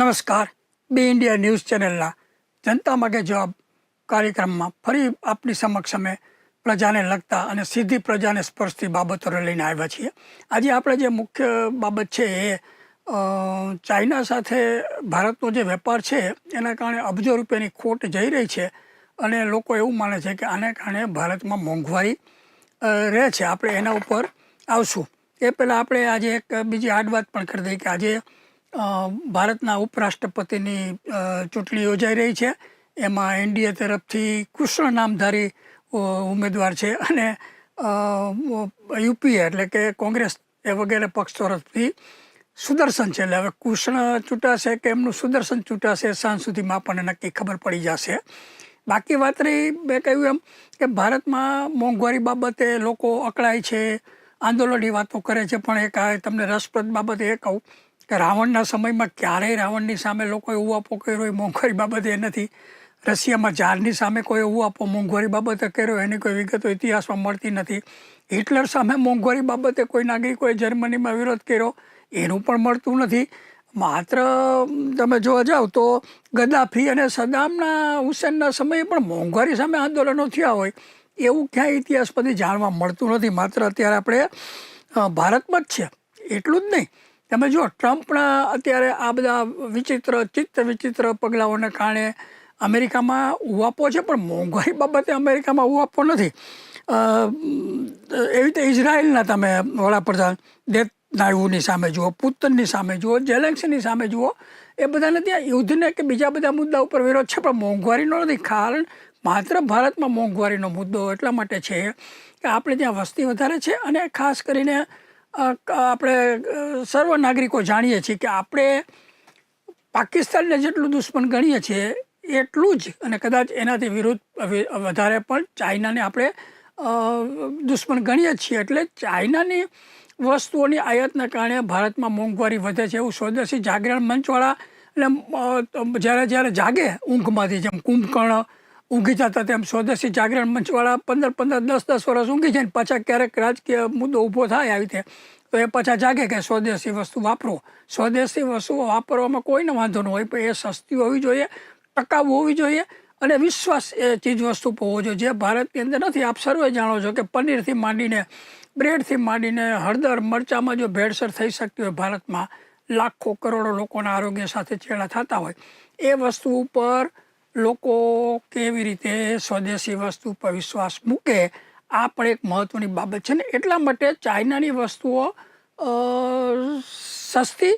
નમસ્કાર. બે India news ચેનલના જનતા માગે જવાબ કાર્યક્રમમાં ફરી આપની સમક્ષ અમે પ્રજાને લગતા અને સીધી પ્રજાને સ્પર્શતી બાબતો લઈને આવ્યા છીએ. આજે આપણે જે મુખ્ય બાબત છે એ ચાઇના સાથે ભારતનો જે વેપાર છે, એના કારણે અબજો રૂપિયાની ખોટ જઈ રહી છે અને લોકો એવું માને છે કે આને કારણે ભારતમાં મોંઘવારી રહે છે. આપણે એના ઉપર આવશું. એ પહેલાં આપણે આજે એક બીજી આડ વાત પણ કરી દઈએ કે આજે ભારતના ઉપરાષ્ટ્રપતિની ચૂંટણી યોજાઈ રહી છે. એમાં એનડીએ તરફથી કૃષ્ણ નામધારી ઉમેદવાર છે અને યુપીએ એટલે કે કોંગ્રેસ એ વગેરે પક્ષ તરફથી સુદર્શન છે. એટલે હવે કૃષ્ણ ચૂંટાશે કે એમનું સુદર્શન ચૂંટાશે સાંજ સુધીમાં આપણને નક્કી ખબર પડી જશે. બાકી વાત રહી મેં કહ્યું એમ કે ભારતમાં મોંઘવારી બાબતે લોકો અકળાય છે, આંદોલનની વાતો કરે છે. પણ એક આ તમને રસપ્રદ બાબતે એ કહું કે રાવણના સમયમાં ક્યારેય રાવણની સામે લોકોએ ઉવાપો કર્યો એ મોંઘવારી બાબતે એ નથી. રશિયામાં ઝારની સામે કોઈ ઉવાપો મોંઘવારી બાબતે કર્યો એની કોઈ વિગતો ઇતિહાસમાં મળતી નથી. હિટલર સામે મોંઘવારી બાબતે કોઈ નાગરિકોએ જર્મનીમાં વિરોધ કર્યો એનું પણ મળતું નથી. માત્ર તમે જોવા જાઓ તો ગદ્દાફી અને સદામના હુસેનના સમયે પણ મોંઘવારી સામે આંદોલનો થયા હોય એવું ક્યાંય ઇતિહાસ પછી જાણવા મળતું નથી. માત્ર અત્યારે આપણે ભારતમાં જ છે. એટલું જ નહીં. તમે જો ટ્રમ્પના અત્યારે આ બધા વિચિત્ર, ચિત્ત વિચિત્ર પગલાઓને કારણે અમેરિકામાં ઉવાપો છે, પણ મોંઘવારી બાબતે અમેરિકામાં ઉવાપો નથી. એવી રીતે ઇઝરાયલના તમે વડાપ્રધાન દેત નેતન્યાહુની સામે જુઓ, પુતનની સામે જુઓ જેલેન્સીની સામે જુઓ, એ બધાને ત્યાં યુદ્ધને કે બીજા બધા મુદ્દા ઉપર વિરોધ છે, પણ મોંઘવારીનો નથી. કારણ માત્ર ભારતમાં મોંઘવારીનો મુદ્દો એટલા માટે છે કે આપણે ત્યાં વસ્તી વધારે છે અને ખાસ કરીને આપણે સર્વ નાગરિકો જાણીએ છીએ કે આપણે પાકિસ્તાનને જેટલું દુશ્મન ગણીએ છીએ, એટલું જ, અને કદાચ એનાથી વિરુદ્ધ વધારે પણ ચાઇનાને આપણે દુશ્મન ગણીએ છીએ. એટલે ચાઇનાની વસ્તુઓની આયાતના કારણે ભારતમાં મોંઘવારી વધે છે એવું સ્વદેશી જાગરણ મંચવાળા, એટલે જ્યારે જ્યારે જાગે ઊંઘમાંથી જેમ કુંભકર્ણ ઊંઘી જતા તેમ સ્વદેશી જાગરણ મંચવાળા પંદર પંદર દસ દસ વર્ષ ઊંઘી જાય ને પાછા ક્યારેક રાજકીય મુદ્દો ઊભો થાય આવી રીતે. તો એ પાછા જાગે કે સ્વદેશી વસ્તુ વાપરો. સ્વદેશી વસ્તુઓ વાપરવામાં કોઈને વાંધો ન હોય, પણ એ સસ્તી હોવી જોઈએ, ટકાઉ હોવી જોઈએ અને વિશ્વાસ એ ચીજ વસ્તુ પર હોવો જોઈએ. જે ભારતની અંદર નથી, આપ સર્વે જાણો છો કે પનીરથી માંડીને બ્રેડથી માંડીને હળદર મરચામાં જો ભેળસેળ થઈ શકતી હોય ભારતમાં, લાખો કરોડો લોકોના આરોગ્ય સાથે ચેડા થતા હોય. એ વસ્તુ ઉપર લોકો કેવી રીતે સ્વદેશી વસ્તુ પર વિશ્વાસ મૂકે, આ પણ એક મહત્ત્વની બાબત છે ને. એટલા માટે ચાઇનાની વસ્તુઓ સસ્તી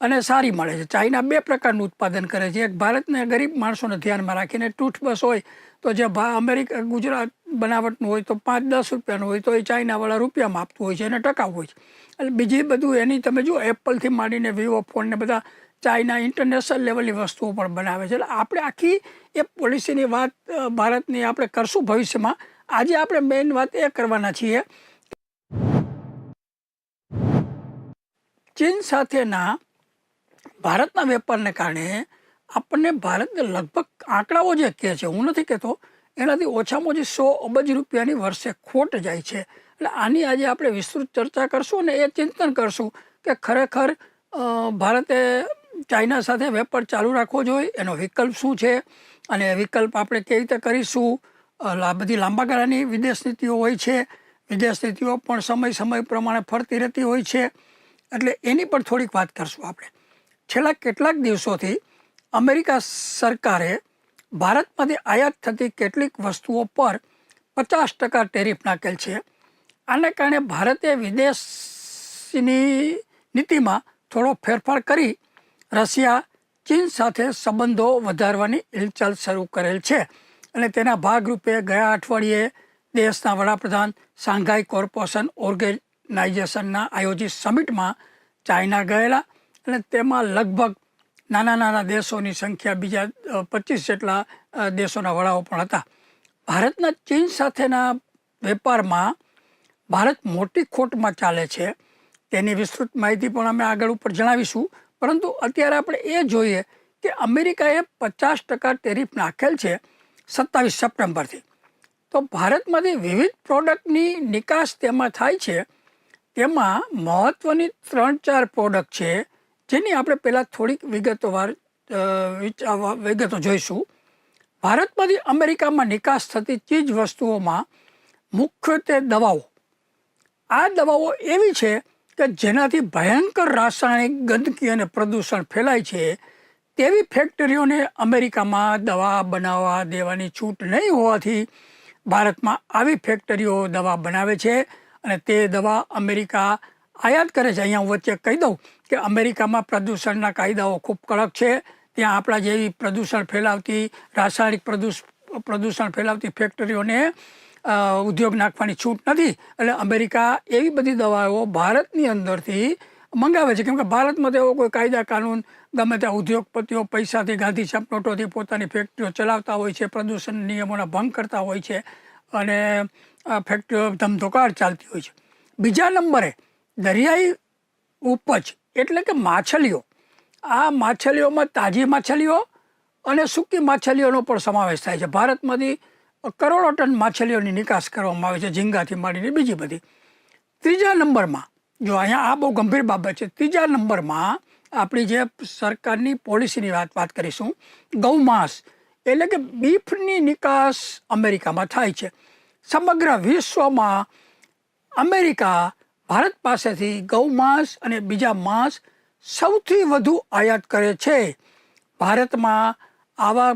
અને સારી મળે છે. ચાઇના બે પ્રકારનું ઉત્પાદન કરે છે. એક ભારતને ગરીબ માણસોને ધ્યાનમાં રાખીને ટૂથબ્રશ હોય તો જે ભા, અમેરિકા, ગુજરાત બનાવટનું હોય તો પાંચ, દસ રૂપિયાનું હોય તો એ ચાઇનાવાળા રૂપિયામાં આપતું હોય છે અને ટકાઉ હોય છે. એટલે બીજી બધું એની તમે જુઓ એપલથી માંડીને વિવો ફોનને બધા ચાઇના ઇન્ટરનેશનલ લેવલની વસ્તુઓ પણ બનાવે છે. એટલે આપણે આખી એ પોલિસીની વાત ભારતની આપણે કરશું ભવિષ્યમાં. આજે આપણે મેઇન વાત એ કરવાના છીએ. ચીન સાથેના ભારતના વેપારને કારણે આપણને ભારતને લગભગ આંકડાઓ જે કહે છે. હું નથી કહેતો, એનાથી ઓછામાં ઓછી સો અબજ રૂપિયાની વર્ષે ખોટ જાય છે. એટલે આની આજે આપણે વિસ્તૃત ચર્ચા કરશું અને એ ચિંતન કરશું કે ખરેખર ભારતે ચાઇના સાથે વેપાર ચાલુ રાખવો જોઈએ. એનો વિકલ્પ શું છે? અને વિકલ્પ આપણે કેવી રીતે કરીશું? બધી લાંબા ગાળાની વિદેશ નીતિઓ હોય છે. વિદેશ નીતિઓ પણ સમય સમય પ્રમાણે ફરતી રહેતી હોય છે. એટલે એની પણ થોડીક વાત કરશું આપણે. છેલ્લા કેટલાક દિવસોથી અમેરિકા સરકારે ભારતમાંથી આયાત થતી કેટલીક વસ્તુઓ પર પચાસ ટકા ટેરિફ નાખેલ છે. આને કારણે ભારતે વિદેશની નીતિમાં થોડો ફેરફાર કરી રશિયા, ચીન સાથે સંબંધો વધારવાની હિલચાલ શરૂ કરેલ છે અને તેના ભાગરૂપે ગયા અઠવાડિયે દેશના વડાપ્રધાન શાંઘાઈ કોર્પોરેશન ઓર્ગેનાઇઝેશનના આયોજિત સમિટમાં ચાઇના ગયેલા અને તેમાં લગભગ નાના નાના દેશોની સંખ્યા બીજા પચીસ જેટલા દેશોના વડાઓ પણ હતા. ભારતના ચીન સાથેના વેપારમાં ભારત મોટી ખોટમાં ચાલે છે તેની વિસ્તૃત માહિતી પણ અમે આગળ ઉપર જણાવીશું. પરંતુ અત્યારે આપણે એ જોઈએ કે અમેરિકાએ પચાસ ટકા ટેરિફ નાખેલ છે સત્તાવીસ સપ્ટેમ્બરથી. તો ભારતમાંથી વિવિધ પ્રોડક્ટની નિકાસ તેમાં થાય છે. તેમાં મહત્ત્વની ત્રણ ચાર પ્રોડક્ટ છે. જેની આપણે પહેલાં થોડીક વિગતોવાર વિગતો જોઈશું. ભારતમાંથી અમેરિકામાં નિકાસ થતી ચીજ વસ્તુઓમાં મુખ્યત્વે દવાઓ. આ દવાઓ એવી છે કે જેનાથી ભયંકર રાસાયણિક ગંદકી અને પ્રદૂષણ ફેલાય છે, તેવી ફેક્ટરીઓને અમેરિકામાં દવા બનાવવા દેવાની છૂટ નહીં હોવાથી ભારતમાં આવી ફેક્ટરીઓ દવા બનાવે છે અને તે દવા અમેરિકા આયાત કરે છે. અહીંયા હું વચ્ચે કહી દઉં કે અમેરિકામાં પ્રદૂષણના કાયદાઓ ખૂબ કડક છે. ત્યાં આપણા જેવી પ્રદૂષણ ફેલાવતી, રાસાયણિક પ્રદૂષ, પ્રદૂષણ ફેલાવતી ફેક્ટરીઓને ઉદ્યોગ નાખવાની છૂટ નથી. એટલે અમેરિકા એવી બધી દવાઓ ભારતની અંદરથી મંગાવે છે. કેમ કે ભારતમાં તો એવો કોઈ કાયદા કાનૂન ગમે ત્યાં ઉદ્યોગપતિઓ પૈસાથી, ગાંધી છાપ નોટોથી પોતાની ફેક્ટરીઓ ચલાવતા હોય છે, પ્રદૂષણ નિયમોના ભંગ કરતા હોય છે અને ફેક્ટરીઓ ધમધોકાર ચાલતી હોય છે. બીજા નંબરે દરિયાઈ ઉપજ એટલે કે માછલીઓ. આ માછલીઓમાં તાજી માછલીઓ અને સૂકી માછલીઓનો પણ સમાવેશ થાય છે. ભારતમાંથી કરોડો ટન માછલીઓની નિકાસ કરવામાં આવે છે, ઝીંગાથી માંડીને બીજી બધી. ત્રીજા નંબરમાં, જો અહીંયા આ બહુ ગંભીર બાબત છે, ત્રીજા નંબરમાં આપણી જે સરકારની પોલિસીની વાત વાત કરીશું ગૌમાંસ એટલે કે બીફની નિકાસ અમેરિકામાં થાય છે. સમગ્ર વિશ્વમાં અમેરિકા ભારત પાસેથી ગૌમાંસ અને બીજા માંસ સૌથી વધુ આયાત કરે છે. ભારતમાં આવા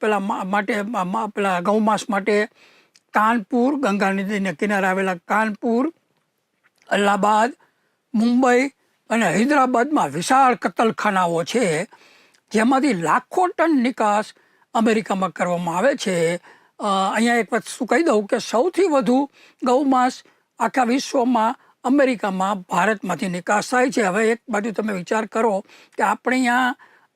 પેલા માટે પેલા ગૌમાંસ માટે કાનપુર, ગંગા નદીને કિનારે આવેલા કાનપુર, અલ્હાબાદ, મુંબઈ અને હૈદરાબાદમાં વિશાળ કતલખાનાઓ છે. જેમાંથી લાખો ટન નિકાસ અમેરિકામાં કરવામાં આવે છે. અહીંયા એક વસ્તુ કહી દઉં કે સૌથી વધુ ગૌમાંસ આખા વિશ્વમાં અમેરિકામાં ભારતમાંથી નિકાસ થાય છે. હવે એક બાજુ તમે વિચાર કરો કે આપણે અહીંયા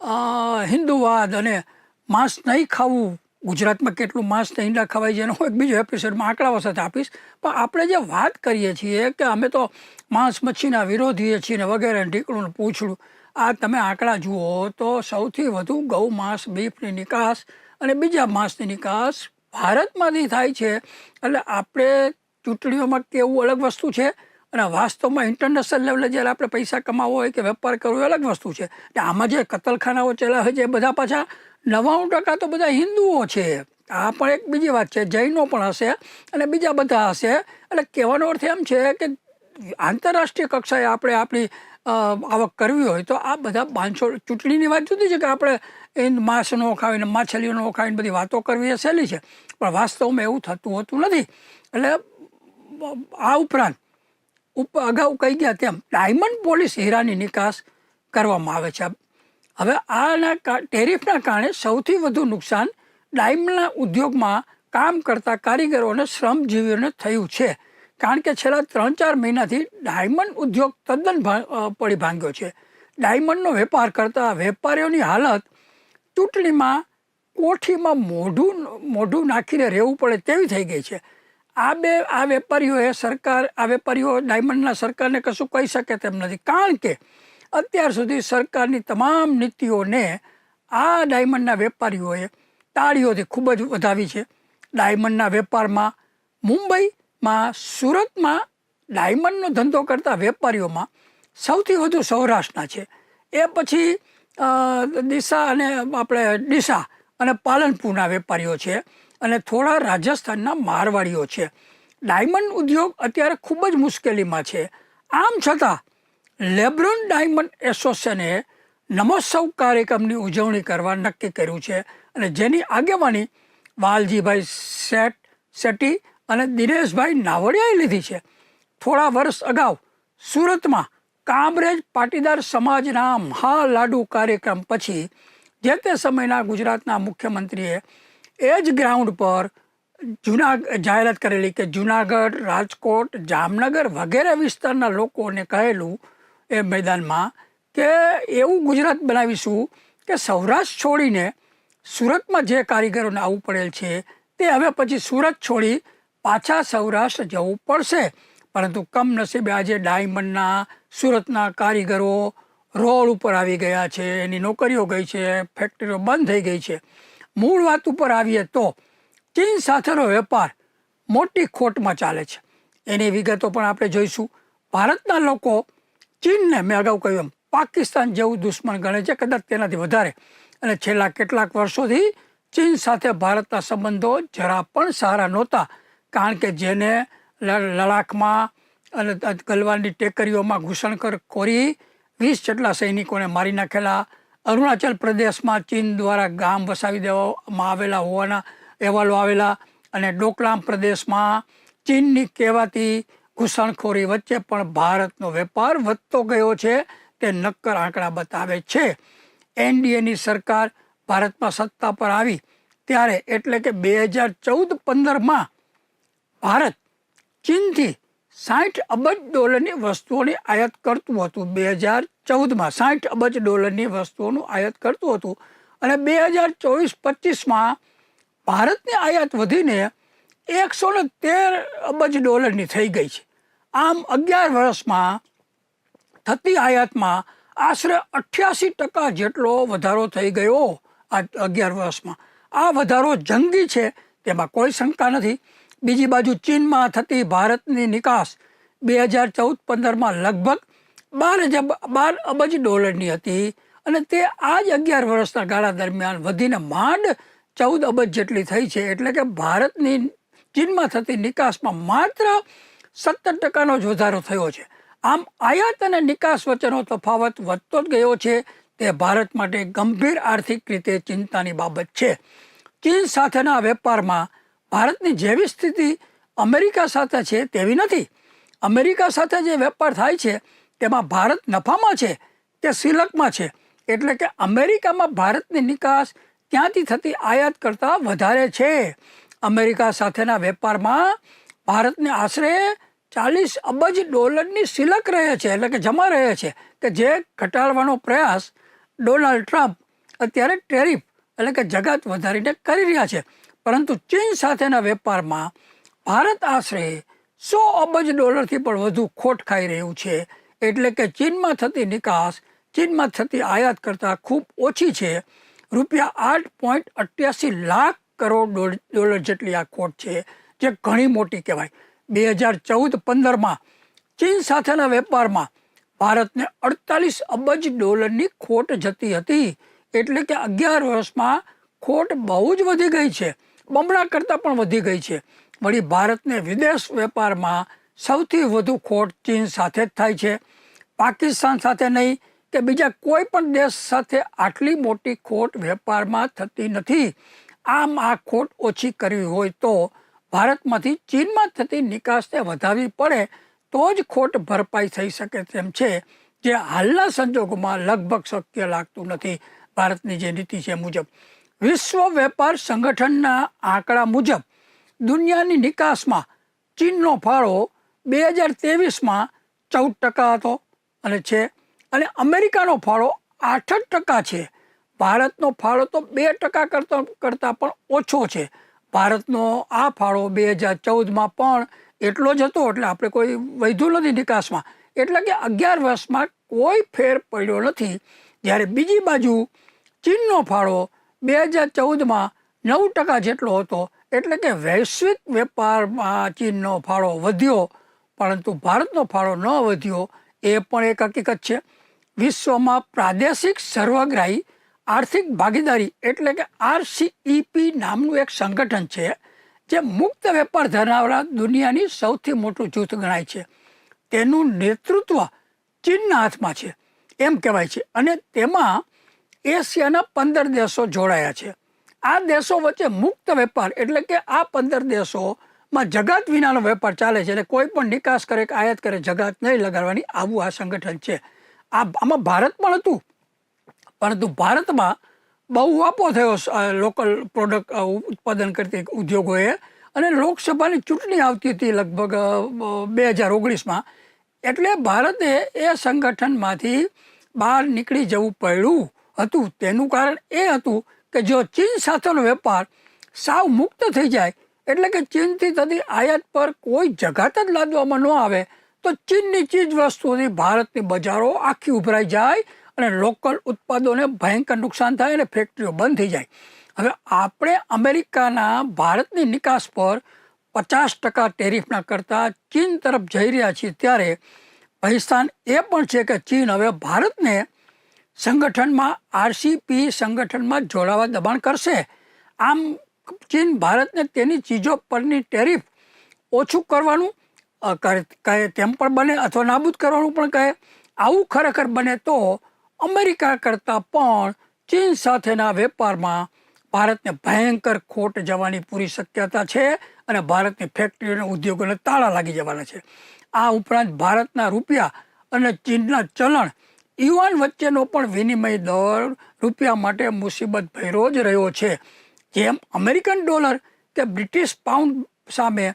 હિન્દુવાદ અને માંસ નહીં ખાવું. ગુજરાતમાં કેટલું માંસ ને ઈંડા ખવાય છે, એનો એક બીજો એપિસોડમાં આંકડાઓ સાથે આપીશ. પણ આપણે જે વાત કરીએ છીએ કે અમે તો માંસ મચ્છીના વિરોધીએ છીએ ને વગેરે ઢીકણું પૂછડું, આ તમે આંકડા જુઓ તો સૌથી વધુ ગૌ માંસ બીફની નિકાસ અને બીજા માંસની નિકાસ ભારતમાંથી થાય છે. એટલે આપણે ચૂંટણીઓમાં કેવું અલગ વસ્તુ છે? અને વાસ્તવમાં ઇન્ટરનેશનલ લેવલે જ્યારે આપણે પૈસા કમાવો હોય કે વેપાર કરવો અલગ વસ્તુ છે. એટલે આમાં જે કતલખાનાઓ ચલાવે છે, એ બધા પાછા નવ્વાણું ટકા તો બધા હિન્દુઓ છે. આ પણ એક બીજી વાત છે, જૈનો પણ હશે અને બીજા બધા હશે. એટલે કહેવાનો અર્થ એમ છે કે આંતરરાષ્ટ્રીય કક્ષાએ આપણે આપણી આવક કરવી હોય તો આ બધા બાંધછોડ ચૂંટણીની વાત જુદી છે કે આપણે એ માંસ ન ખાવીને માછલીઓ ખાવીને બધી વાતો કરવી એ સહેલી છે. પણ વાસ્તવમાં એવું થતું હોતું નથી. એટલે આ ઉપરાંત ઉપ, અગાઉ કહી ગયા તેમ, ડાયમંડ પોલિશ હીરાની નિકાસ કરવામાં આવે છે. હવે આના ટેરિફના કારણે સૌથી વધુ નુકસાન ડાયમંડના ઉદ્યોગમાં કામ કરતા કારીગરો અને શ્રમજીવીઓને થયું છે. કારણ કે છેલ્લા ત્રણ ચાર મહિનાથી ડાયમંડ ઉદ્યોગ તદ્દન પડી ભાંગ્યો છે. ડાયમંડનો વેપાર કરતા વેપારીઓની હાલત ચૂંટણીમાં કોઠીમાં મોઢું મોઢું નાખીને રહેવું પડે તેવી થઈ ગઈ છે. આ બે, આ વેપારીઓએ સરકાર, આ વેપારીઓ ડાયમંડના સરકારને કશું કહી શકે તેમ નથી. કારણ કે અત્યાર સુધી સરકારની તમામ નીતિઓને આ ડાયમંડના વેપારીઓએ તાળીઓથી ખૂબ જ વધાવી છે. ડાયમંડના વેપારમાં મુંબઈમાં, સુરતમાં ડાયમંડનો ધંધો કરતા વેપારીઓમાં સૌથી વધુ સૌરાષ્ટ્રના છે. એ પછી દિશા અને આપણે ડીસા અને પાલનપુરના વેપારીઓ છે. અને થોડા રાજસ્થાનના મારવાડીઓ છે. ડાયમંડ ઉદ્યોગ અત્યારે ખૂબ જ મુશ્કેલીમાં છે. આમ છતાં, લેબ્રોન ડાયમંડ એસોસિએશને નમોત્સવ કાર્યક્રમની ઉજવણી કરવા નક્કી કર્યું છે અને જેની આગેવાની વાલજીભાઈ શેઠ શેટ્ટી અને દિનેશભાઈ નાવડિયાએ લીધી છે. થોડા વર્ષ અગાઉ સુરતમાં કામરેજ પાટીદાર સમાજના મહાલાડુ કાર્યક્રમ પછી જે તે સમયના ગુજરાતના મુખ્યમંત્રીએ એ જ ગ્રાઉન્ડ પર જૂના જાહેરાત કરેલી કે જુનાગઢ, રાજકોટ, જામનગર વગેરે વિસ્તારના લોકોને કહેલું એ મેદાનમાં કે એવું ગુજરાત બનાવીશું કે સૌરાષ્ટ્ર છોડીને સુરતમાં જે કારીગરોને આવવું પડેલ છે તે હવે પછી સુરત છોડી પાછા સૌરાષ્ટ્ર જવું પડશે. પરંતુ કમનસીબે આજે ડાયમંડના, સુરતના કારીગરો રોડ ઉપર આવી ગયા છે, એની નોકરીઓ ગઈ છે, ફેક્ટરીઓ બંધ થઈ ગઈ છે. મૂળ વાત ઉપર આવીએ તો ચીન સાથેનો વેપાર મોટી ખોટમાં ચાલે છે. એની વિગતો પણ આપણે જોઈશું. ભારતના લોકો ચીનને મેં અગાઉ કહ્યું એમ, પાકિસ્તાન જેવું દુશ્મન ગણે છે, કદાચ તેનાથી વધારે. અને છેલ્લા કેટલાક વર્ષોથી ચીન સાથે ભારતના સંબંધો જરા પણ સારા નહોતા. કારણ કે જેને લડાખમાં અને ગલવાનની ટેકરીઓમાં ઘૂસણખોર કોરી વીસ જેટલા સૈનિકોને મારી નાખેલા અરુણાચલ પ્રદેશમાં ચીન દ્વારા ગામ વસાવી દેવામાં આવેલા હોવાના અહેવાલો આવેલા અને ડોકલામ પ્રદેશમાં ચીનની કહેવાતી ઘૂસણખોરી વચ્ચે પણ ભારતનો વેપાર વધતો ગયો છે. તે નક્કર આંકડા બતાવે છે. એનડીએની સરકાર ભારતમાં સત્તા પર આવી ત્યારે એટલે કે બે હજાર ચૌદ પંદરમાં ભારત ચીનથી સાઠ અબજ ડોલરની વસ્તુઓની આયાત કરતું હતું. બે હજાર ચૌદમાં સાઠ અબજ ડોલરની વસ્તુઓનું આયાત કરતું હતું અને બે હજાર ચોવીસ પચીસમાં ભારતની આયાત વધીને એકસો ને તેર અબજ ડોલરની થઈ ગઈ છે. આમ અગિયાર વર્ષમાં થતી આયાતમાં આશરે અઠ્યાસી ટકા જેટલો વધારો થઈ ગયો આ અગિયાર વર્ષમાં. આ વધારો જંગી છે, તેમાં કોઈ શંકા નથી. બીજી બાજુ ચીનમાં થતી ભારતની નિકાસ બે હજાર ચૌદ પંદરમાં લગભગ બાર હજાર બાર અબજ ડોલરની હતી અને તે આ જ અગિયાર વર્ષના ગાળા દરમિયાન વધીને માંડ ચૌદ અબજ જેટલી થઈ છે. એટલે કે ભારતની ચીનમાં થતી નિકાસમાં માત્ર સત્તર ટકાનો જ વધારો થયો છે. આમ આયાત અને નિકાસ વચ્ચેનો તફાવત વધતો જ ગયો છે. તે ભારત માટે ગંભીર આર્થિક રીતે ચિંતાની બાબત છે. ચીન સાથેના વેપારમાં ભારતની જેવી સ્થિતિ અમેરિકા સાથે છે તેવી નથી. અમેરિકા સાથે જે વેપાર થાય છે, તેમાં ભારત નફામાં છે, તે સિલકમાં છે. એટલે કે અમેરિકામાં ભારતની નિકાસ ત્યાંથી થતી આયાત કરતાં વધારે છે. અમેરિકા સાથેના વેપારમાં ભારતને આશરે ચાલીસ અબજ ડોલરની સિલક રહે છે, એટલે કે જમા રહે છે. કે જે ઘટાડવાનો પ્રયાસ ડોનાલ્ડ ટ્રમ્પ અત્યારે ટેરિફ, એટલે કે જગત વધારીને કરી રહ્યા છે. પરંતુ ચીન સાથેના વેપારમાં ભારત આશરે સો અબજ ડોલરથી પણ વધુ ખોટ ખાઈ રહ્યું છે. એટલે કે ચીનમાં થતી નિકાસ, ચીનમાં થતી આયાત કરતાં ખૂબ ઓછી છે. રૂપિયા આઠ પોઈન્ટ અઠ્યાસી લાખ કરોડ ડોલર જેટલી આ ખોટ છે, જે ઘણી મોટી કહેવાય. બે હજાર ચૌદ પંદરમાં ચીન સાથેના વેપારમાં ભારતને અડતાલીસ અબજ ડોલરની ખોટ જતી હતી. એટલે કે અગિયાર વર્ષમાં ખોટ બહુ જ વધી ગઈ છે. બમણા કરતાં પણ વધી ગઈ છે. વળી ભારતને વિદેશ વેપારમાં સૌથી વધુ ખોટ ચીન સાથે જ થાય છે. પાકિસ્તાન સાથે નહીં કે બીજા કોઈ પણ દેશ સાથે આટલી મોટી ખોટ વેપારમાં થતી નથી. આમ આ ખોટ ઓછી કરવી હોય તો ભારતમાંથી ચીનમાં થતી નિકાસને વધારવી પડે તો જ ખોટ ભરપાઈ થઈ શકે તેમ છે, જે હાલના સંજોગોમાં લગભગ શક્ય લાગતું નથી ભારતની જે નીતિ છે મુજબ. વિશ્વ વેપાર સંગઠનના આંકડા મુજબ દુનિયાની નિકાસમાં ચીનનો ફાળો બે હજાર ત્રેવીસમાં ચૌદ ટકા હતો અને છે, અને અમેરિકાનો ફાળો આઠ જ ટકા છે. ભારતનો ફાળો તો બે ટકા કરતા, કરતાં પણ ઓછો છે. ભારતનો આ ફાળો બે હજાર ચૌદમાં પણ એટલો જ હતો, એટલે આપણે કોઈ વધ્યું નથી નિકાસમાં. એટલે કે અગિયાર વર્ષમાં કોઈ ફેર પડ્યો નથી. જ્યારે બીજી બાજુ ચીનનો ફાળો બે હજાર ચૌદમાં નવ ટકા જેટલો હતો. એટલે કે વૈશ્વિક વેપારમાં ચીનનો ફાળો વધ્યો, પરંતુ ભારતનો ફાળો ન વધ્યો. એ પણ એક હકીકત છે. વિશ્વમાં પ્રાદેશિક સર્વગ્રાહી, આર્થિક ભાગીદારી એટલે કે આરસીઈપી નામનું એક સંગઠન છે, જે મુક્ત વેપાર ધરાવનારા દુનિયાની સૌથી મોટું જૂથ ગણાય છે. તેનું નેતૃત્વ ચીનના હાથમાં છે. એમ કહેવાય છે. અને તેમાં એશિયાના પંદર દેશો જોડાયા છે. આ દેશો વચ્ચે મુક્ત વેપાર એટલે કે આ પંદર દેશોમાં જગાત વિનાનો વેપાર ચાલે છે એટલે કોઈ પણ નિકાસ કરે કે આયાત કરે, જગાત નહીં લગાડવાની આવું આ સંગઠન છે. આ આમાં ભારત પણ હતું, પરંતુ ભારતમાં બહુ આપો થયો લોકલ પ્રોડક્ટ ઉત્પાદન કરતી ઉદ્યોગોએ અને લોકસભાની ચૂંટણી આવતી હતી લગભગ બે હજાર ઓગણીસમાં. એટલે ભારતે એ સંગઠનમાંથી બહાર નીકળી જવું પડ્યું. હતું. તેનું કારણ એ હતું કે જો ચીન સાથેનો વેપાર સાવ મુક્ત થઈ જાય, એટલે કે ચીનથી થતી આયાત પર કોઈ જગાત જ લાદવામાં ન આવે, તો ચીનની ચીજ વસ્તુઓથી ભારતની બજારો આખી ઉભરાઈ જાય અને લોકલ ઉત્પાદનોને ભયંકર નુકસાન થાય અને ફેક્ટરીઓ બંધ થઈ જાય. હવે આપણે અમેરિકાના ભારતની નિકાસ પર પચાસ ટકા ટેરિફના કરતાં ચીન તરફ જઈ રહ્યા છીએ ત્યારે પહેલું એ પણ છે કે ચીન હવે ભારતને સંગઠનમાં આરસીપી સંગઠનમાં જોડાવા દબાણ કરશે. આમ ચીન ભારતને તેની ચીજો પરની ટેરિફ ઓછું કરવાનું કહે તેમ પણ બને અથવા નાબૂદ કરવાનું પણ કહે. આવું ખરેખર બને તો અમેરિકા કરતાં પણ ચીન સાથેના વેપારમાં ભારતને ભયંકર ખોટ જવાની પૂરી શક્યતા છે અને ભારતની ફેક્ટરીઓ અને ઉદ્યોગોને તાળા લાગી જવાના છે. આ ઉપરાંત ભારતના રૂપિયા અને ચીનના ચલણ યુવાન વચ્ચેનો પણ વિનિમય દર રૂપિયા માટે મુસીબત ભયરો જ રહ્યો છે. જેમ અમેરિકન ડોલર કે બ્રિટિશ પાઉન્ડ સામે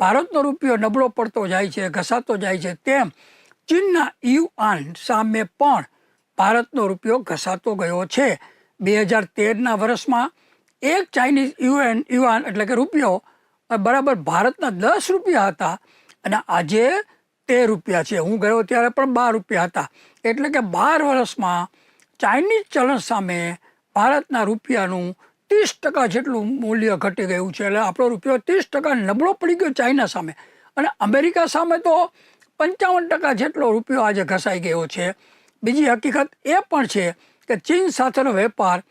ભારતનો રૂપિયો નબળો પડતો જાય છે, ઘસાતો જાય છે, તેમ ચીનના યુઆન સામે પણ ભારતનો રૂપિયો ઘસાતો ગયો છે. બે હજાર તેરના વર્ષમાં એક ચાઇનીઝ યુએન યુઆન એટલે કે રૂપિયો, બરાબર ભારતના દસ રૂપિયા હતા અને આજે તેર રૂપિયા છે. હું ગયો ત્યારે પણ બાર રૂપિયા હતા. એટલે કે બાર વર્ષમાં ચાઇનીઝ ચલણ સામે ભારતના રૂપિયાનું ત્રીસ ટકા જેટલું મૂલ્ય ઘટી ગયું છે. એટલે આપણો રૂપિયો ત્રીસ ટકા નબળો પડી ગયો ચાઇના સામે. અને અમેરિકા સામે તો પંચાવન ટકા જેટલો રૂપિયો આજે ઘસાઈ ગયો છે. બીજી હકીકત એ પણ છે કે ચીન સાથેનો વેપાર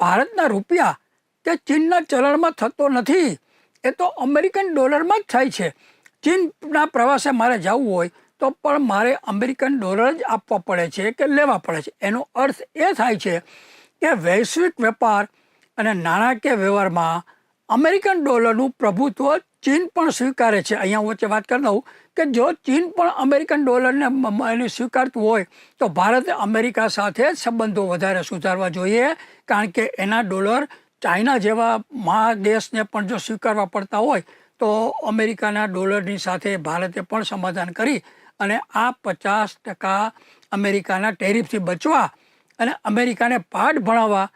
ભારતના રૂપિયા કે ચીનના ચલણમાં થતો નથી. એ તો અમેરિકન ડોલરમાં જ થાય છે. ચીનના પ્રવાસે મારે જવું હોય, તો પણ મારે અમેરિકન ડોલર જ આપવા પડે છે કે લેવા પડે છે? એનો અર્થ એ થાય છે કે વૈશ્વિક વેપાર અને નાણાકીય વ્યવહારમાં અમેરિકન ડોલરનું પ્રભુત્વ ચીન પણ સ્વીકારે છે. અહીંયા વચ્ચે વાત કરી દઉં કે જો ચીન પણ અમેરિકન ડોલરને એને સ્વીકારતું હોય, તો ભારતે અમેરિકા સાથે સંબંધો વધારે સુધારવા જોઈએ, કારણ કે એના ડોલર ચાઇના જેવા મહાદેશને પણ જો સ્વીકારવા પડતા હોય તો અમેરિકાના ડોલરની સાથે ભારતે પણ સમાધાન કરી અને આ પચાસ ટકા અમેરિકાના ટેરિફથી બચવા અને અમેરિકાને પાઠ ભણાવવા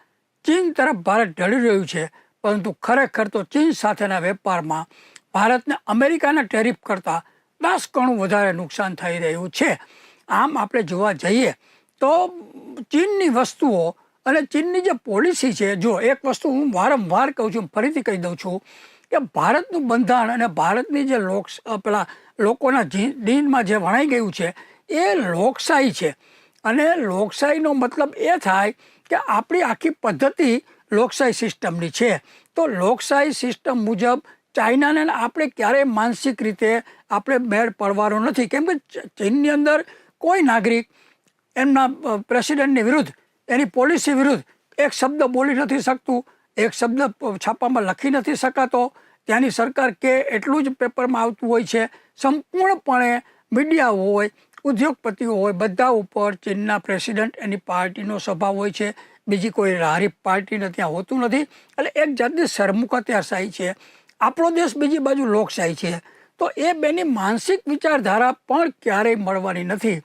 ચીન તરફ ભારત ઢળી રહ્યું છે. પરંતુ ખરેખર તો ચીન સાથેના વેપારમાં ભારતને અમેરિકાના ટેરિફ કરતાં દસ ગણું વધારે નુકસાન થઈ રહ્યું છે. આમ આપણે જોવા જઈએ તો ચીનની વસ્તુઓ અને ચીનની જે પોલિસી છે, જો એક વસ્તુ હું વારંવાર કહું છું, ફરીથી કહી દઉં છું કે ભારતનું બંધારણ અને ભારતની જે લોક પેલા લોકોના દિનમાં જે વણાઈ ગયું છે, એ લોકશાહી છે. અને લોકશાહીનો મતલબ એ થાય કે આપણી આખી પદ્ધતિ લોકશાહી સિસ્ટમની છે. તો લોકશાહી સિસ્ટમ મુજબ ચાઇનાને આપણે ક્યારેય માનસિક રીતે આપણે મેળ પડવાનો નથી. કેમ કે ચીનની અંદર કોઈ નાગરિક એમના પ્રેસિડેન્ટની વિરુદ્ધ, એની પોલિસી વિરુદ્ધ એક શબ્દ બોલી નથી શકતું. એક શબ્દ છાપામાં લખી નથી શકાતો. ત્યાંની સરકાર કે એટલું જ પેપરમાં આવતું હોય છે. સંપૂર્ણપણે મીડિયા હોય, ઉદ્યોગપતિઓ હોય, બધા ઉપર ચીનના પ્રેસિડેન્ટ એની પાર્ટીનો સ્વભાવ હોય છે. બીજી કોઈ હારી પાર્ટીને ત્યાં હોતું નથી. એટલે એક જાતની સરમુખત્યારશાહી છે. આપણો દેશ બીજી બાજુ લોકશાહી છે. તો એ બેની માનસિક વિચારધારા પણ ક્યારેય મળવાની નથી.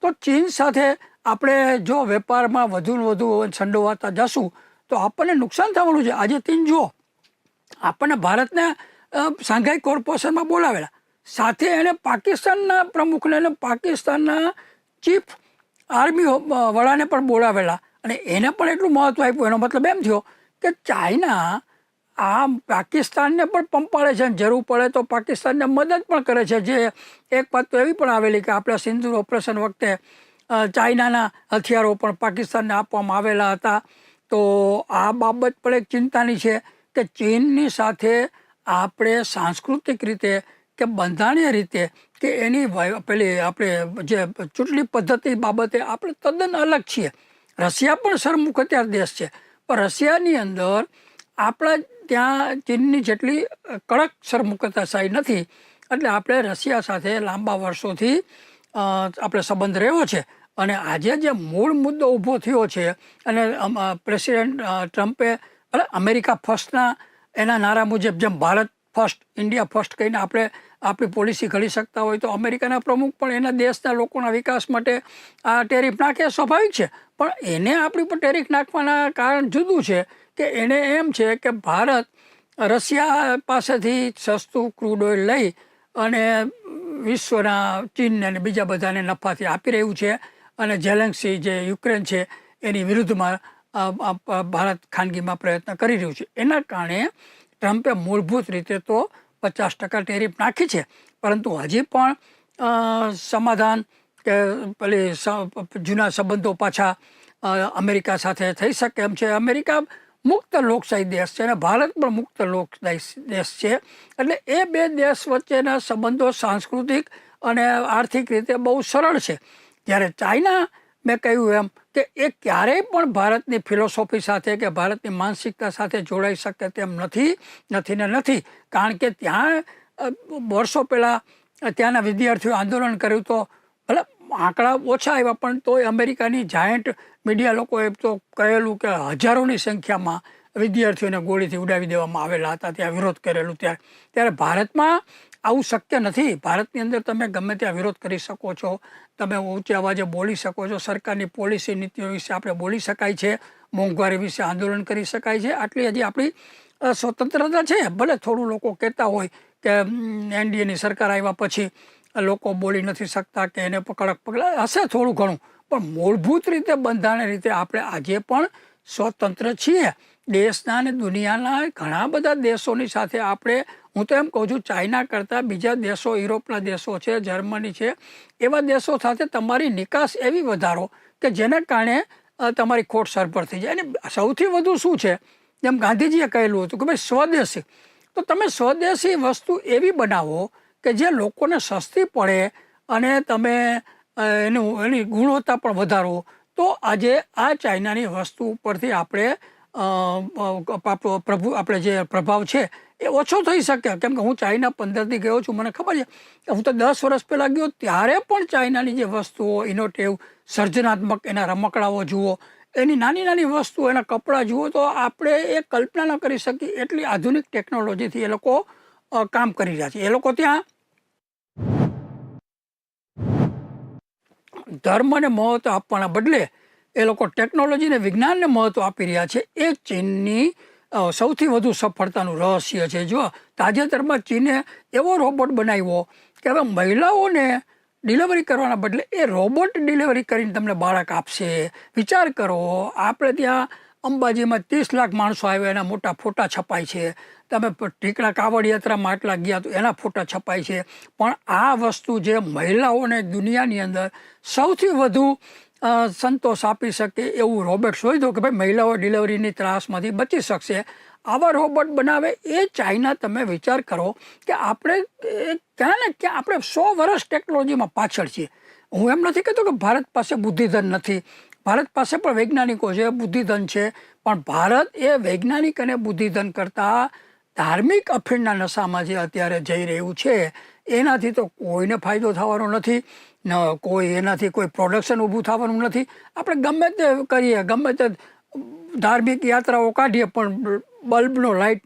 તો ચીન સાથે આપણે જો વેપારમાં વધુ ને વધુ સંડોવાતા જશું તો આપણને નુકસાન થવાનું છે. આજે તીન જુઓ. આપણને ભારતને શાંઘાઈ કોર્પોરેશનમાં બોલાવેલા. સાથે એણે પાકિસ્તાનના પ્રમુખને અને પાકિસ્તાનના ચીફ આર્મી વડાને પણ બોલાવેલા. અને એને પણ એટલું મહત્ત્વ આપ્યું. એનો મતલબ એમ થયો કે ચાઇના આ પાકિસ્તાનને પણ પંપાળે છે અને જરૂર પડે તો પાકિસ્તાનને મદદ પણ કરે છે. જે એક વાત તો એવી પણ આવેલી કે આપણા સિંધુ ઓપરેશન વખતે ચાઇનાના હથિયારો પણ પાકિસ્તાનને આપવામાં આવેલા હતા. તો આ બાબત પણ એક ચિંતાની છે કે ચીનની સાથે આપણે સાંસ્કૃતિક રીતે કે બંધારણીય રીતે કે એની પેલી આપણે જે ચૂંટણી પદ્ધતિ બાબતે આપણે તદ્દન અલગ છીએ. રશિયા પણ સરમુખત્યાર દેશ છે. પણ રશિયાની અંદર આપણા ત્યાં ચીનની જેટલી કડક સરમુખત્યારશાહી નથી. એટલે આપણે રશિયા સાથે લાંબા વર્ષોથી આપણે સંબંધ રહ્યો છે. અને આજે જે મૂળ મુદ્દો ઊભો થયો છે અને પ્રેસિડેન્ટ ટ્રમ્પે અમેરિકા ફર્સ્ટના એના નારા મુજબ જેમ ભારત ફર્સ્ટ, ઇન્ડિયા ફર્સ્ટ કહીને આપણે આપણી પોલિસી ઘડી શકતા હોય તો અમેરિકાના પ્રમુખ પણ એના દેશના લોકોના વિકાસ માટે આ ટેરિફ નાખે સ્વાભાવિક છે. પણ એને આપણી પર ટેરિફ નાખવાના કારણ જુદું છે કે એને એમ છે કે ભારત રશિયા પાસેથી સસ્તું ક્રૂડ ઓઇલ લઈ અને વિશ્વના ચીનને અને બીજા બધાને નફાથી આપી રહ્યું છે. અને જેલેન્સી જે યુક્રેન છે, એની વિરુદ્ધમાં ભારત ખાનગીમાં પ્રયત્ન કરી રહ્યું છે. એના કારણે ટ્રમ્પે મૂળભૂત રીતે તો પચાસ ટકા ટેરિફ નાખી છે, પરંતુ હજી પણ સમાધાન કે પેલી જૂના સંબંધો પાછા અમેરિકા સાથે થઈ શકે એમ છે. અમેરિકા મુક્ત લોકશાહી દેશ છે અને ભારત પણ મુક્ત લોકશાહી દેશ છે. એટલે એ બે દેશ વચ્ચેના સંબંધો સાંસ્કૃતિક અને આર્થિક રીતે બહુ સરળ છે. જ્યારે ચાઇના મેં કહ્યું એમ કે એ ક્યારેય પણ ભારતની ફિલોસોફી સાથે કે ભારતની માનસિકતા સાથે જોડાઈ શકે તેમ નથી નથી ને નથી. કારણ કે ત્યાં વર્ષો પહેલાં ત્યાંના વિદ્યાર્થીઓ આંદોલન કર્યું તો ભલે આંકડા ઓછા આવ્યા પણ તોય અમેરિકાની જાયન્ટ મીડિયા લોકોએ તો કહેલું કે હજારોની સંખ્યામાં વિદ્યાર્થીઓને ગોળીથી ઉડાવી દેવામાં આવેલા હતા, ત્યાં વિરોધ કરેલું. ત્યારે ત્યારે ભારતમાં આવું શક્ય નથી. ભારતની અંદર તમે ગમે ત્યાં વિરોધ કરી શકો છો. તમે ઊંચા અવાજે બોલી શકો છો. સરકારની પોલિસી નીતિઓ વિશે આપણે બોલી શકાય છે. મોંઘવારી વિશે આંદોલન કરી શકાય છે. આટલી હજી આપણી સ્વતંત્રતા છે. ભલે થોડું લોકો કહેતા હોય કે એનડીએની સરકાર આવ્યા પછી લોકો બોલી નથી શકતા કે એને કડક પગલાં હશે થોડું ઘણું. પણ મૂળભૂત રીતે બંધારણ રીતે આપણે આજે પણ સ્વતંત્ર છીએ. દેશના અને દુનિયાના ઘણા બધા દેશોની સાથે આપણે હું તો એમ કહું છું, ચાઇના કરતાં બીજા દેશો, યુરોપના દેશો છે, જર્મની છે, એવા દેશો સાથે તમારી નિકાસ એવી વધારો કે જેને કારણે તમારી ખોટ સરભર થઈ જાય. અને સૌથી વધુ શું છે? જેમ ગાંધીજીએ કહેલું હતું કે ભાઈ, સ્વદેશી. તો તમે સ્વદેશી વસ્તુ એવી બનાવો કે જે લોકોને સસ્તી પડે અને તમે એનું, એની ગુણવત્તા પણ વધારો. તો આજે આ ચાઇનાની વસ્તુ ઉપરથી આપણે પ્રભુ, આપણે જે પ્રભાવ છે એ ઓછો થઈ શકે. કેમ કે હું ચાઇના પંદરથી ગયો છું, મને ખબર છે કે હું તો દસ વર્ષ પહેલાં ગયો, ત્યારે પણ ચાઇનાની જે વસ્તુઓ, ઇનોટેવ, સર્જનાત્મક, એના રમકડાઓ જુઓ, એની નાની નાની વસ્તુઓ, એના કપડાં જુઓ, તો આપણે એ કલ્પના ન કરી શકીએ એટલી આધુનિક ટેકનોલોજીથી એ લોકો કામ કરી રહ્યા છે. એ લોકો ત્યાં ધર્મને મહત્વ આપવાના બદલે એ લોકો ટેકનોલોજીને વિજ્ઞાનને મહત્વ આપી રહ્યા છે. એ ચીનની સૌથી વધુ સફળતાનું રહસ્ય છે. જો તાજેતરમાં ચીને એવો રોબોટ બનાવ્યો કે હવે મહિલાઓને ડિલિવરી કરવાના બદલે એ રોબોટ ડિલિવરી કરીને તમને બાળક આપશે. વિચાર કરો, આપણે ત્યાં અંબાજીમાં ત્રીસ લાખ માણસો આવ્યા, એના મોટા ફોટા છપાય છે. તમે ઢીકણા કાવડ યાત્રામાં આટલા ગયા તો એના ફોટા છપાય છે. પણ આ વસ્તુ જે મહિલાઓને દુનિયાની અંદર સૌથી વધુ સંતોષ આપી શકે એવું રોબોટ શોધો કે ભાઈ મહિલાઓ ડિલિવરીની ત્રાસમાંથી બચી શકશે. આવા રોબોટ બનાવે એ ચાઇના તમે વિચાર કરો કે આપણે ક્યાં ને ક્યાં આપણે સો વર્ષ ટેકનોલોજીમાં પાછળ છીએ. હું એમ નથી કહેતો કે ભારત પાસે બુદ્ધિધન નથી. ભારત પાસે પણ વૈજ્ઞાનિકો છે, બુદ્ધિધન છે, પણ ભારત એ વૈજ્ઞાનિક અને બુદ્ધિધન કરતાં ધાર્મિક અફીણના નશામાં જે અત્યારે જઈ રહ્યું છે એનાથી તો કોઈને ફાયદો થવાનો નથી, ન કોઈ એનાથી કોઈ પ્રોડક્શન ઊભું થવાનું નથી. આપણે ગમે તે કરીએ, ગમે તે ધાર્મિક યાત્રાઓ કાઢીએ, પણ બલ્બનો લાઇટ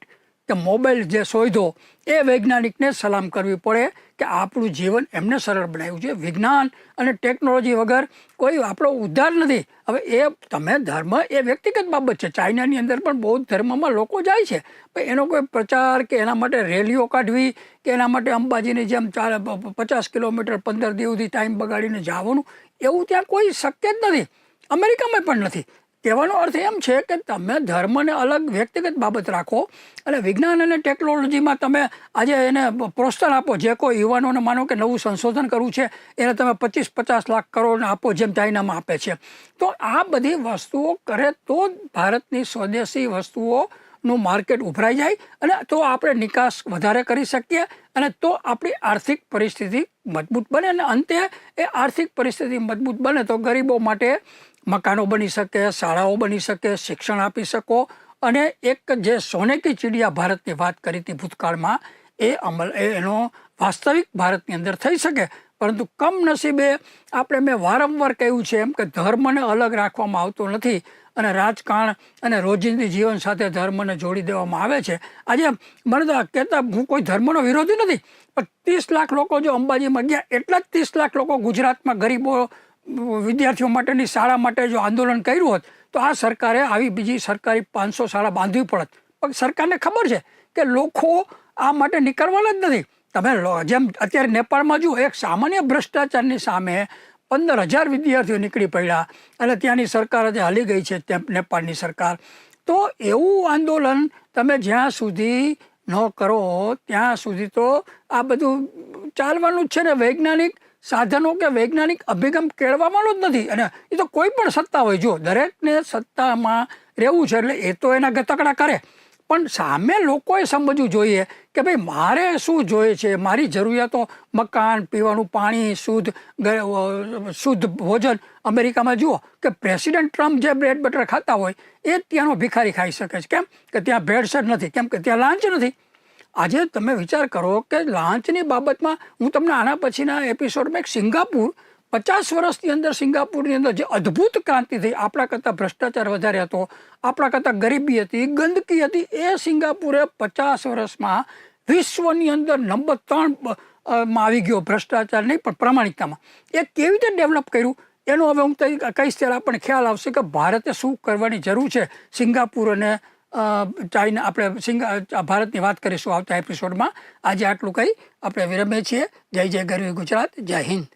કે મોબાઈલ જે શોધો, એ વૈજ્ઞાનિકને સલામ કરવી પડે કે આપણું જીવન એમને સરળ બનાવ્યું છે. વિજ્ઞાન અને ટેકનોલોજી વગર કોઈ આપણો ઉદ્ધાર નથી. હવે એ તમે ધર્મ એ વ્યક્તિગત બાબત છે. ચાઇનાની અંદર પણ બૌદ્ધ ધર્મમાં લોકો જાય છે. પણ એનો કોઈ પ્રચાર કે એના માટે રેલીઓ કાઢવી કે એના માટે અંબાજીની જેમ ચાર પચાસ કિલોમીટર પંદર દિવસથી ટાઈમ બગાડીને જવાનું, એવું ત્યાં કોઈ શક્ય જ નથી. અમેરિકામાં પણ નથી. કહેવાનો અર્થ એમ છે કે તમે ધર્મને અલગ વ્યક્તિગત બાબત રાખો અને વિજ્ઞાન અને ટેકનોલોજીમાં તમે આજે એને પ્રોત્સાહન આપો, જે કોઈ યુવાનોને માનો કે નવું સંશોધન કરવું છે, એને તમે પચીસ પચાસ લાખ કરોડ આપો જેમ ચાઇનામાં આપે છે. તો આ બધી વસ્તુઓ કરે તો ભારતની સ્વદેશી વસ્તુઓ નું માર્કેટ ઉભરાઈ જાય અને તો આપણે નિકાસ વધારે કરી શકીએ અને તો આપણી આર્થિક પરિસ્થિતિ મજબૂત બને. અને અંતે એ આર્થિક પરિસ્થિતિ મજબૂત બને તો ગરીબો માટે મકાનો બની શકે, શાળાઓ બની શકે, શિક્ષણ આપી શકો. અને એક જે સોને કી ચીડિયા ભારતની વાત કરી હતી ભૂતકાળમાં, એ અમલ એનો વાસ્તવિક ભારતની અંદર થઈ શકે. પરંતુ કમનસીબે આપણે મેં વારંવાર કહ્યું છે એમ કે ધર્મને અલગ રાખવામાં આવતો નથી અને રાજકારણ અને રોજિંદી જીવન સાથે ધર્મને જોડી દેવામાં આવે છે. આજે મને તો કહેતા હું કોઈ ધર્મનો વિરોધી નથી, પણ ત્રીસ લાખ લોકો જો અંબાજીમાં ગયા, એટલા જ ત્રીસ લાખ લોકો ગુજરાતમાં ગરીબો વિદ્યાર્થીઓ માટેની શાળા માટે જો આંદોલન કર્યું હોત, તો આ સરકારે આવી બીજી સરકારી પાંચસો શાળા બાંધવી પડત. પણ સરકારને ખબર છે કે લોકો આ માટે નીકળવાના જ નથી. તમે જેમ અત્યારે નેપાળમાં જુઓ, એક સામાન્ય ભ્રષ્ટાચારની સામે પંદર હજાર વિદ્યાર્થીઓ નીકળી પડ્યા અને ત્યાંની સરકાર આજે હાલી ગઈ છે નેપાળની સરકાર. તો એવું આંદોલન તમે જ્યાં સુધી ન કરો, ત્યાં સુધી તો આ બધું ચાલવાનું જ છે ને વૈજ્ઞાનિક સાધનો કે વૈજ્ઞાનિક અભિગમ કેળવવાનો જ નથી. અને એ તો કોઈ પણ સત્તા હોય. જો દરેકને સત્તામાં રહેવું છે એટલે એ તો એના ગતકડા કરે. પણ સામે લોકોએ સમજવું જોઈએ કે ભાઈ, મારે શું જોઈએ છે? મારી જરૂરિયાતો મકાન, પીવાનું પાણી, શુદ્ધ શુદ્ધ ભોજન. અમેરિકામાં જુઓ કે પ્રેસિડેન્ટ ટ્રમ્પ જે બ્રેડ બટર ખાતા હોય, એ ત્યાંનો ભિખારી ખાઈ શકે છે. કેમ? કે ત્યાં ભેળસેળ નથી. કેમ? કે ત્યાં લાંચ નથી. આજે તમે વિચાર કરો કે લાંચની બાબતમાં હું તમને આના પછીના એપિસોડમાં એક સિંગાપુર, પચાસ વર્ષની અંદર સિંગાપુરની અંદર જે અદ્ભુત ક્રાંતિ થઈ, આપણા કરતાં ભ્રષ્ટાચાર વધારે હતો, આપણા કરતાં ગરીબી હતી, ગંદકી હતી, એ સિંગાપુરે પચાસ વર્ષમાં વિશ્વની અંદર નંબર ત્રણમાં આવી ગયો ભ્રષ્ટાચાર નહીં, પણ પ્રામાણિકતામાં. એ કેવી રીતે ડેવલપ કર્યું? એનો હવે હું કહીશ ત્યારે આપણને ખ્યાલ આવશે કે ભારતે શું કરવાની જરૂર છે સિંગાપુર અને ચાઇના આપણે સિંગ ભારતની વાત કરીશું આવતા એપિસોડમાં આજે આટલું કહી. આપણે વિરમીએ છીએ. જય જય ગરવી ગુજરાત. જય હિન્દ.